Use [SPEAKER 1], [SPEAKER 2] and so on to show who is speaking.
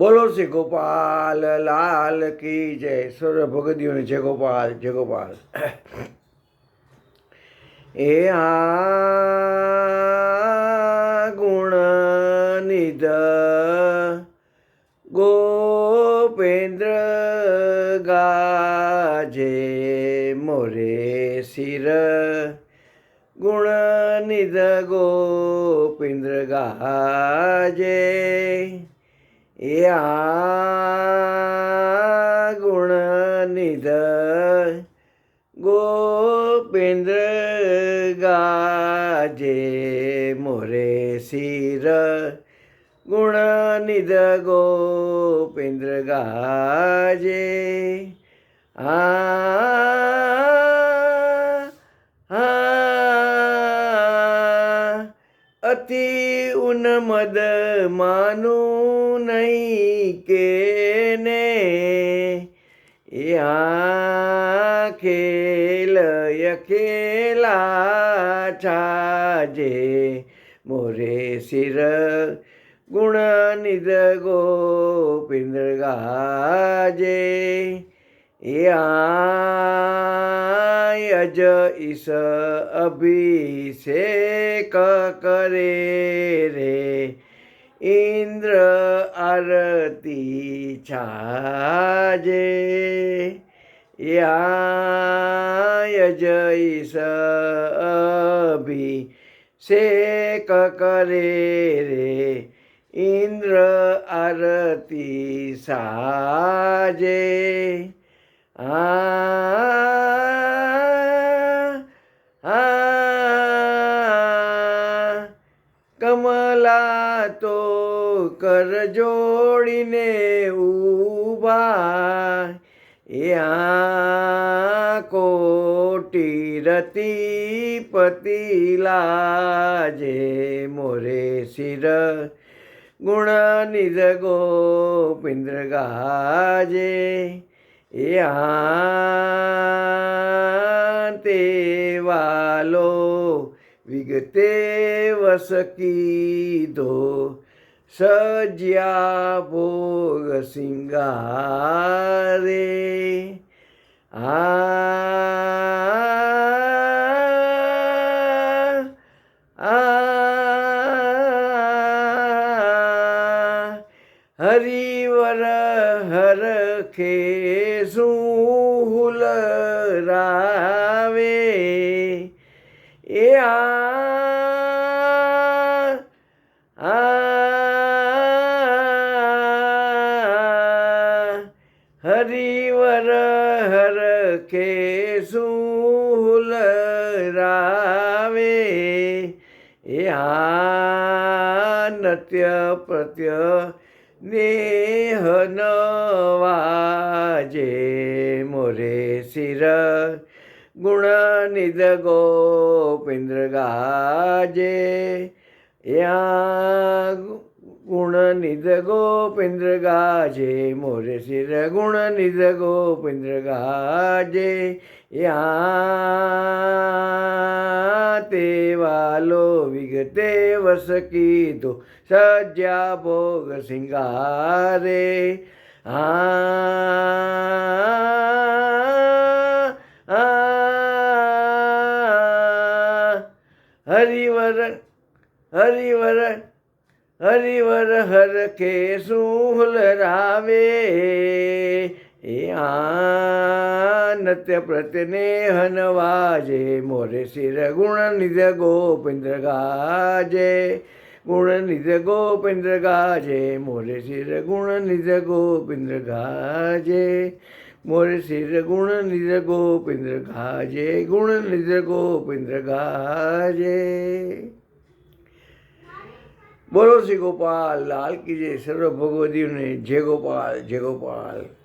[SPEAKER 1] બોલો શ્રી ગોપાલ, લાલ કી જય. સર્વ ભગતીઓને જય ગોપાલ જય ગોપાલ. એ આ ગુણ નિધ ગોપેન્દ્ર ગાજે મોરે શિર. ગુણ નિધ ગોપેન્દ્ર ગાજે એ આ ગુણ નિધ ગોપેન્દ્ર ગાજે મોરે શિર. ગુણ નિધ ગોપેન્દ્ર ગાજે. આ અતિ ઉન્મદ માનું નહીં કે ને એ આ ખેલ ખેલા છાજે. મોરે શિર ગુણ નિધ ગોપિન્દ્ર ગાજે. એ આયજ ઈસ અભિષેક કરે રે. ઇન્દ્ર આરતી છાજે. યાયજ ઈસ અભિષેક કરે રે. ઇન્દ્ર આરતી સાજે આ તો કર જોડીને ઊભા એ કોટી રતી પતિલાજે મોરે શિર. ગુણ નિધ ગોપિન્દ્ર ગાજે. એ તે વાલો વિગતે વસકીધો સજ્યા ભોગ સિંગારે આ હરિવર હર ખે સુહુલ રાવે એ આ હરિવર હર કે સુલ રાવે. એ આ નત્ય પ્રત્ય નેહ નવાજે મોરે શિર ગુણ નિધ ગોપેન્દ્ર ગાજે યા ગુણ નિધ ગોપેન્દ્ર ગાજે મોરે શિર ગુણ નિધ ગોપેન્દ્ર ગાજે યા તે વાલો વિગતે વસ કીધો સજ્યા ભોગ સિંગારે આ આ હરિવર હરિવર હરિવર હર કે સુહલ રાવે. એ નત્ય પ્રત્યને હનવાજે મોરે શિર ગુણ નિધ ગોપેન્દ્ર ગાજે. ગુણ નિધ ગોપેન્દ્ર ગાજે, મોરે શિર ગુણ નિધ ગોપેન્દ્ર ગાજે. મોરે શિર ગુણ નિધ ગોપિન્દ્ર ગાજે, ગુણ નિધ ગોપિન્દ્ર ગાજે. બોલો શ્રી ગોપાલ, લાલ કી જય સર્વ ભગવતીઓને જય ગોપાલ જય ગોપાલ.